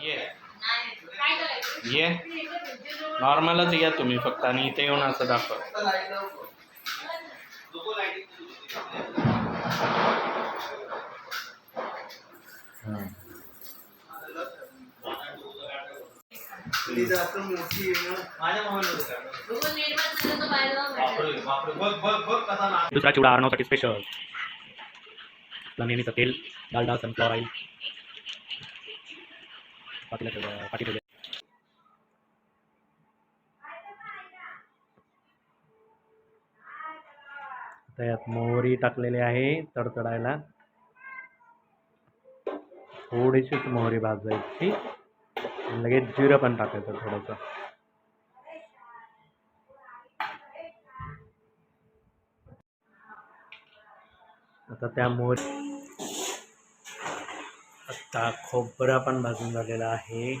ये. ये. नॉर्मलच या तुम्ही फक्त आणि इथे येऊन असं दाखवा. दुसरा चिवडा आर्णवसाठी स्पेशल नेहमीचं तेल डालडा सनफ्लॉवर ऑइल पाटीला ठेवलं त्यात मोहरी टाकलेली आहे तडतडायला. थोडीशीच मोहरी भाजायची. लगेच जिरं पण टाकायचं थोडंसं. आता त्या मोहरी आता खोबरं पण भाजून झालेलं आहे.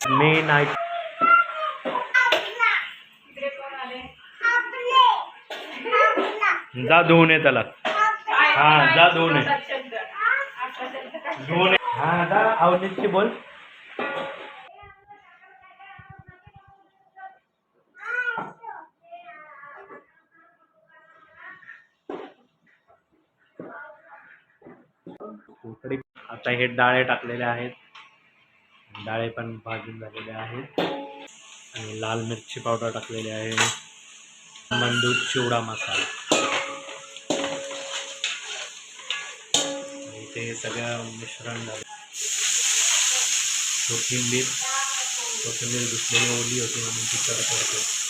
मेन आहे जा धुवून ये त्याला. हा जा धुवून ये. धुवून. हा जा अवनीतची बोल. आता हे डाळे टाकलेले आहेत. डाळे पण भाजून झालेले आहेत. आणि लाल मिरची पावडर टाकलेली आहे. मंदूर चिवडा मसाला. आणि ते सगळं मिश्रण झालं. कोथिंबीर. कोथिंबीर दुसलेली ओली होती म्हणून ती करत. होते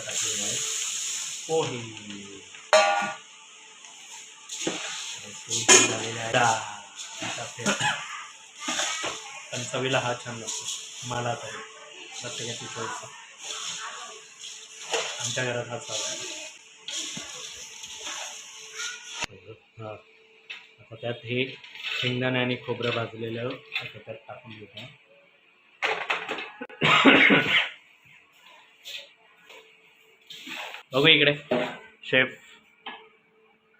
टाकलेलं आहे. पोहे. पण चवीला हा छान लागतो. मला तरी. प्रत्येकाची चवीचा आमच्या घरात हा चालू आहे. हा. आता त्यात हे शेंगदाणे आणि खोबरं भाजलेलं आता त्यात टाकून घेतो बघू इकडे. शेफ.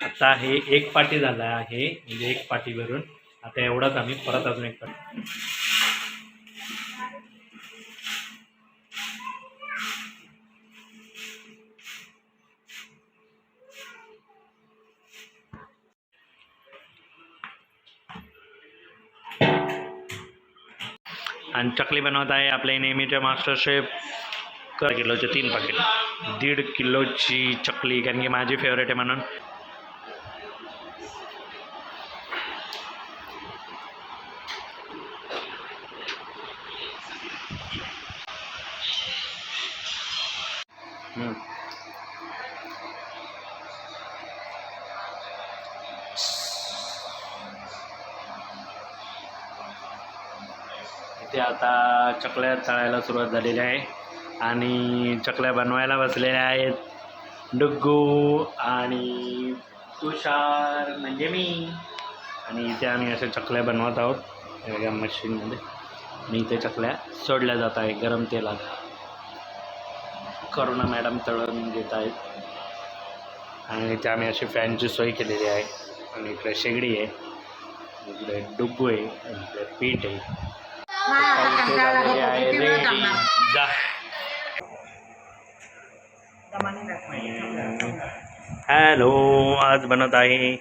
आता हे एक पाटी झाला आहे म्हणजे एक पाटी भरून आता एवढाच आम्ही परत अजून एक पाटी. आणि चकली बनवत आहे आपले नेहमीचे मास्टर शेफ. कर किलोचे तीन पाकिट दीड किलोची चकली कारण की माझी फेवरेट आहे म्हणून. इथे आता चकल्या तळायला सुरुवात झालेली आहे. आणि चकल्या बनवायला बसलेल्या आहेत डुग्गू आणि तुषार म्हणजे मी. आणि इथे आम्ही अशा चकल्या बनवत आहोत. वेगळ्या मशीनमध्ये. आणि इथे चकल्या सोडल्या जात आहे गरम तेलात. करुणा मॅडम तळून घेत आहेत. आणि इथे आम्ही अशी फॅनची सोय केलेली आहे. आणि इकडे शेगडी आहे. इकडे डुग्गू आहे. आणि इकडे पीठ आहे. जा हॅलो आज बनत आहे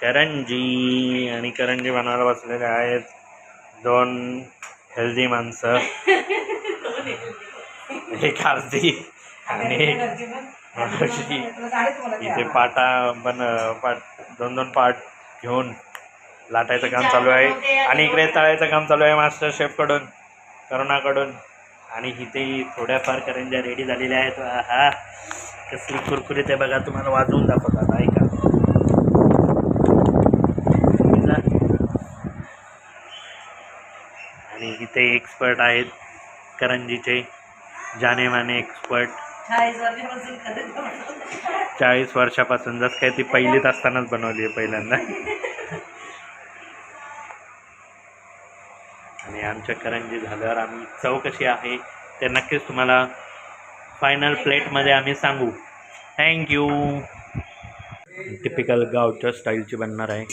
करंजी. आणि करंजी बनवायला बसलेले आहेत दोन हेल्दी माणसं. एक आरती आणि एक इथे पाटा बन पाट दोन दोन पाट घेऊन लाटायचं काम चालू आहे. आणि इकडे तळायचं काम चालू आहे मास्टर शेफकडून करुणाकडून आणि इथे थोड्याफार करंज्या रेडी झालेल्या आहेत. हा कसली कुरकुरीत आहे बघा तुम्हाला वाजवून दाखवतात ऐका? आणि इथे एक्सपर्ट आहेत करंजीचे जाने माने एक्सपर्ट चाळीस वर्षापासून जसं काय ती पहिलीत असतानाच बनवली आहे पहिल्यांदा. आणि आमच्या करंजी झाल्यावर आम्ही चव कशी आहे. ते नक्कीच तुम्हाला फायनल प्लेटमध्ये आम्ही सांगू. थँक्यू टिपिकल गावच्या स्टाईलची बनणार आहे.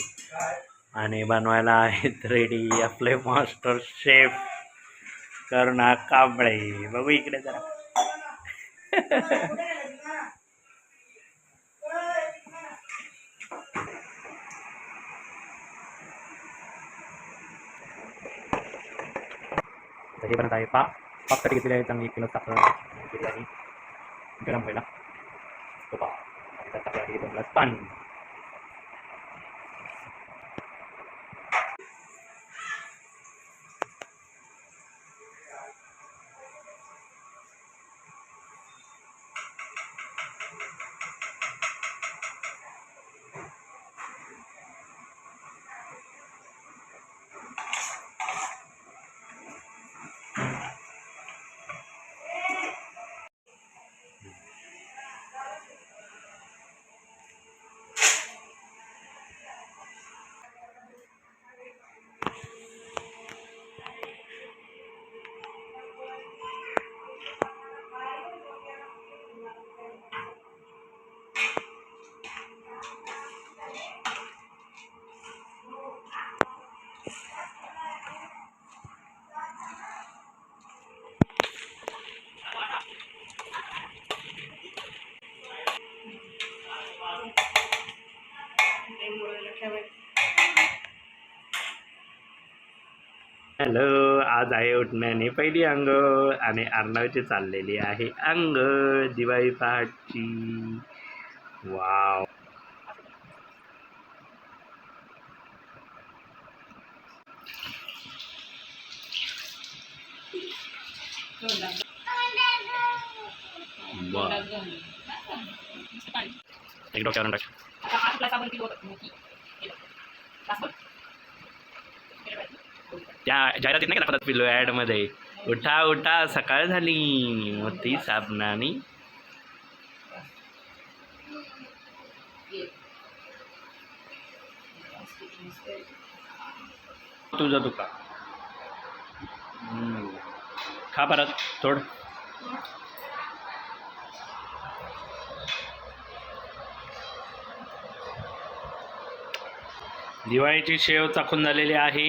आणि बनवायला आहेत रेडी आपले मास्टर शेफ करुणा कांबळे. बघू इकडे जरा. तर हे बनत आहे पाप पापसाठी घेतलेले आहे चांगली एक किलो साखर घेतलेली आहे गरम व्हायला तो पाप आणि त्यात टाकलं आहे दोन हॅलो आज आहे उठण्याने पहिली अंग आणि अर्णवची चाललेली आहे अंग दिवाळी पहाटची. वाव. एक टाक. त्या जाहिरातीत नाही का दाखवतात पिलो ॲडमध्ये? उठा उठा सकाळ झाली. मोठी साबणानी. तुझा तुका हम्म. खा परत थोड. दिवाळीची शेव चाखून झालेली आहे.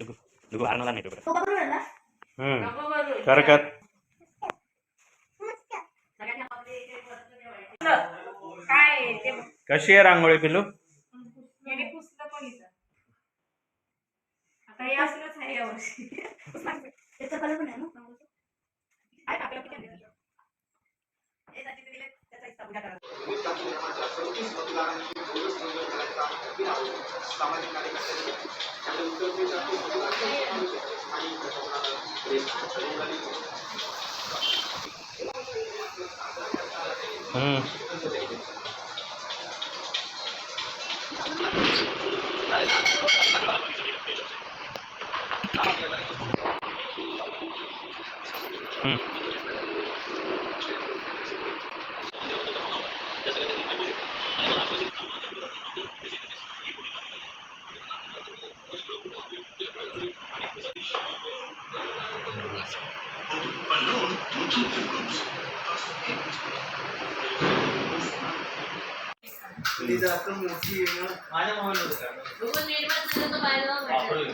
नाही तो बरं हम्म. कर कर काय ते? कशी आहे रांगोळी पिलू 嗯。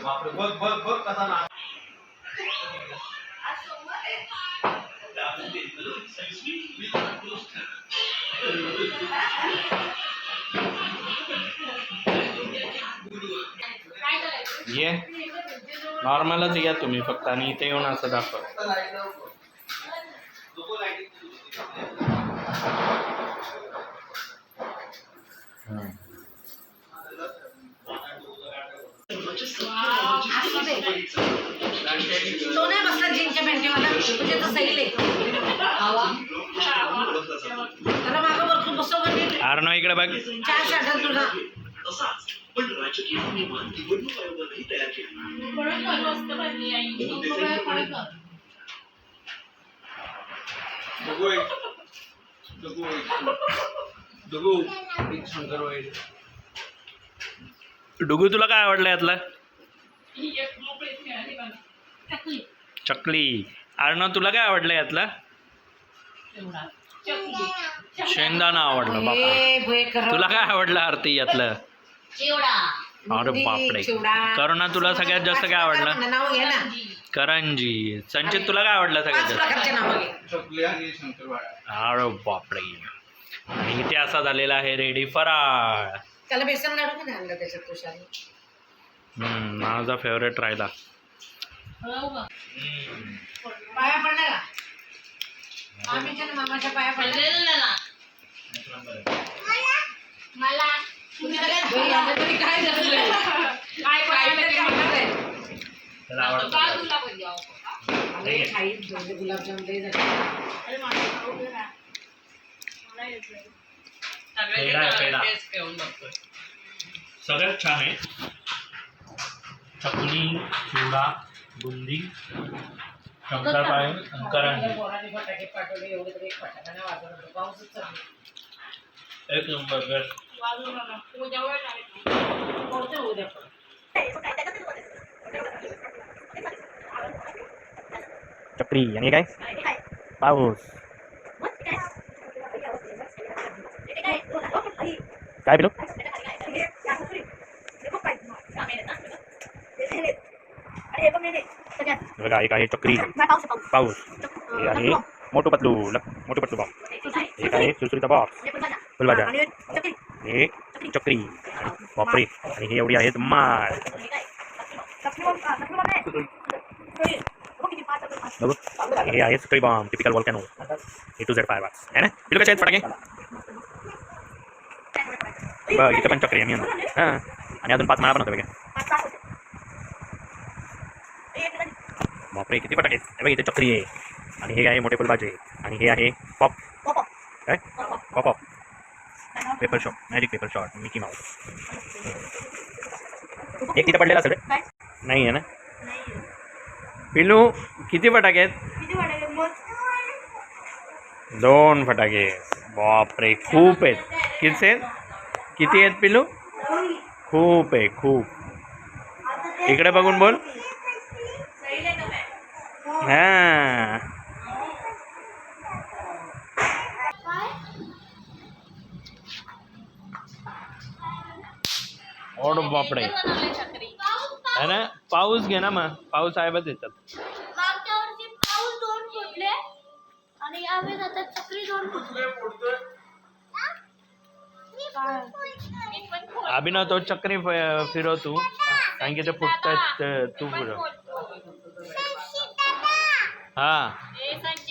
बापरे बघ बघ बघ कसा ना ये नॉर्मलच या तुम्ही फक्त आणि इथे येऊन असं दाखवा. तो नाही बसला जीनच्या पॅन्टीवाला म्हणजे तो सैल आहे त्याला मागं वरतून बसव आर्नो इकडे बघ. चार तुझा डुगू तुला काय आवडलं यातलं? चकली. आर्नो तुला काय आवडलं यातलं? शेंगदाणा आवडलं बापा. तुला काय आवडलं आरती यातलं? अरे बापरे. चिवडा. करुणा तुला सगळ्यात जास्त काय आवडलं? नाव घे ना. करंजी. संचित तुला काय आवडलं सगळ्यात पाच जास्त? प्रकारचे नाव घे. चकली आणि शंकरवाळा अरे बापरे. आणि इथे असा झालेला आहे रेडी फराळ. त्याला बेसन लाडू पण आणलं त्याच्यात तुषार. माझा फेवरेट राहिला. पाया का? मामीच्या पाया तरी काय झालं? काय. आम्ही गुलाबजाम. सगळ्यात छान आहे चकली चिवडा बुंदी शंकरपाळे आणि करंजी एक नंबर बेस्ट. चक्री आणि काय? पाऊस. काय पिलो? बघा एक आहे चक्री पाऊस हे आहे मोठू पतलू लक- मोठू पतलू बॉम्ब एक आहे सुरसुरीचा बॉक्स फुलभाज्या हे चक्री आणि बापरे आणि हे एवढी आहेत माळ बघू हे आहे spray bomb typical volcano A to Z five box है ना पिलो कशा आहेत फटाके बघ इथं पण चक्री आहे मी हां आणि अजून पाच माळा पण होत्या बघा बापरे किती फटाके आहेत हे बघ इथे चक्री आहे. आणि हे आहे मोठे फुलभाजे. आणि हे आहे पॉप. काय? Pop pop. Paper shot magic paper shot Mickey Mouse. एक तिथे पडलेला सगळे नाही आहे ना? पिलू किती फटाके आहेत? दोन फटाके. बापरे खूप आहेत. किती आहेत? किती आहेत पिलू खूप आहे खूप. इकडे बघून बोल. हा. बापरे है ना? पाऊस घे ना मग. पाऊस साहेबच येतात. मागच्या वर्षी पाऊस दोन फुटले आणि यावेळेस आता चक्री दोन फुटले. अभिनव तो चक्री फ- फिरव तू. कारण की ते फुटतायत तू फिरव. हा.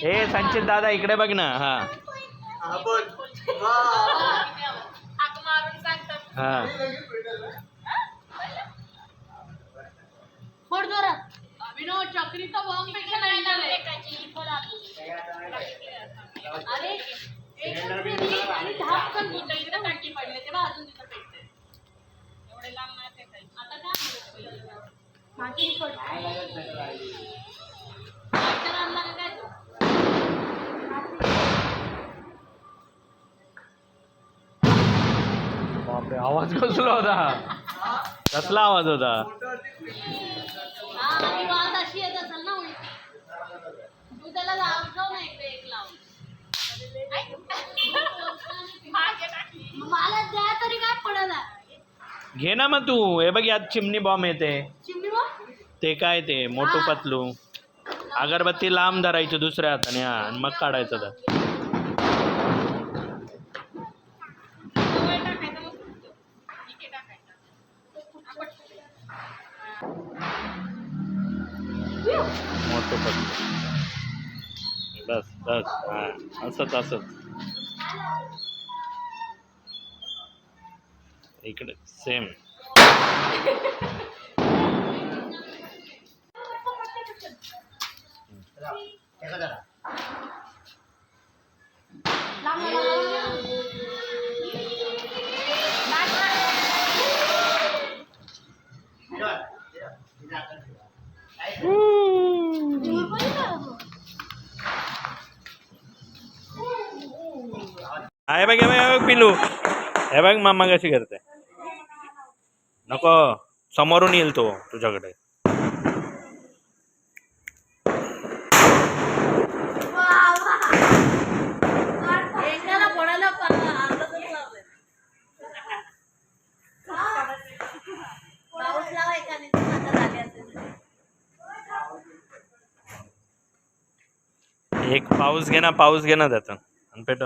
ए संचित दादा इकडे बघ ना हा. हा. फोड जोरात अभिनव चक्रीचा बॉम्बपेक्षा नाही झालंय अरे एक चक्री आणि दहा पण इकडे इकडे टाकी पडले तेव्हा अजून तिथं पेटते एवढे लांब नाही फेकायचे आता काय म्हणत मागे फोड आणला का काय तो? बापरे आवाज कसला होता? कसला आवाज होता? हा घे ना मग तू. हे बघ यात चिमणी बॉम्ब येते. ते काय ते? मोठू पतलू. अगरबत्ती लांब धरायची दुसऱ्या हाताने हा आणि मग काढायचं तर बस बस हा असंच असंच इकडे सेम हे बघ हे बघ हे बघ पिलू हे बघ मामा कशी करते. नको समोरून येईल तो तुझ्याकडे. एक पाऊस घे ना पाऊस घे ना आणि पेट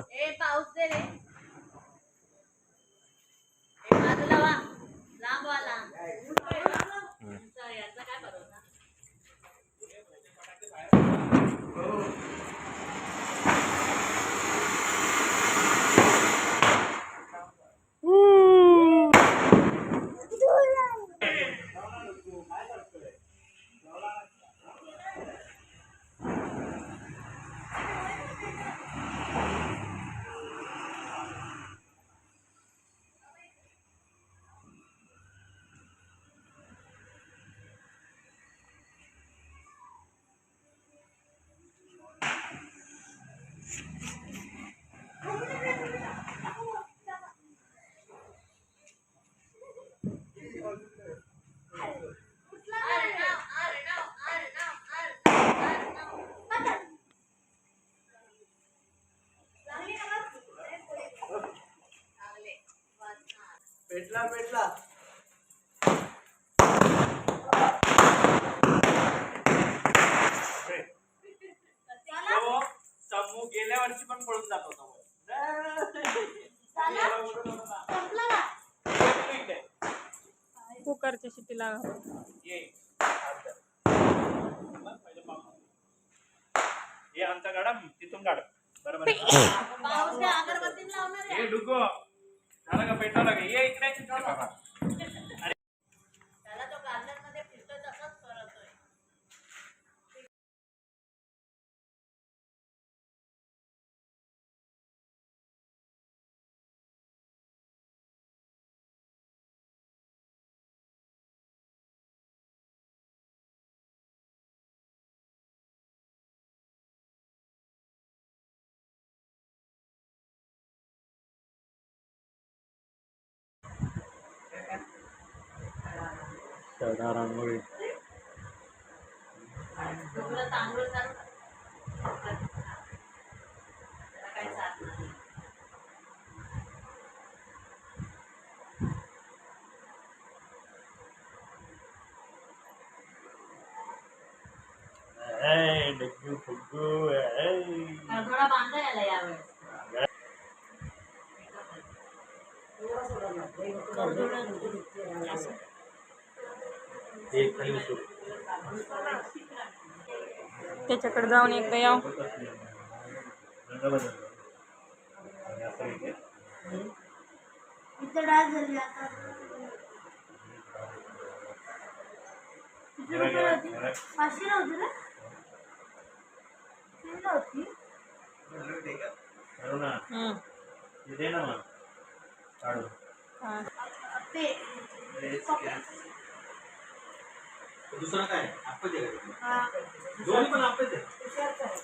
गेल्या वर्षी पण पळून जात होता कुकरच्या शिट्टीला हे आमचा गाडा तिथून काढ. बरोबर रांगोळी तुला तांदूळ चालू त्याला काही साथ नाही. Hey, Duggu फुग्गू hey. थोडा बांधा याला यावेळेस एक खाली सूप. त्याच्याकडे जाऊन एकदा याव बघ. पाचशे ना ना हे दुसरं काय? आपण दे हा. दोन्ही पण विचारत आहे?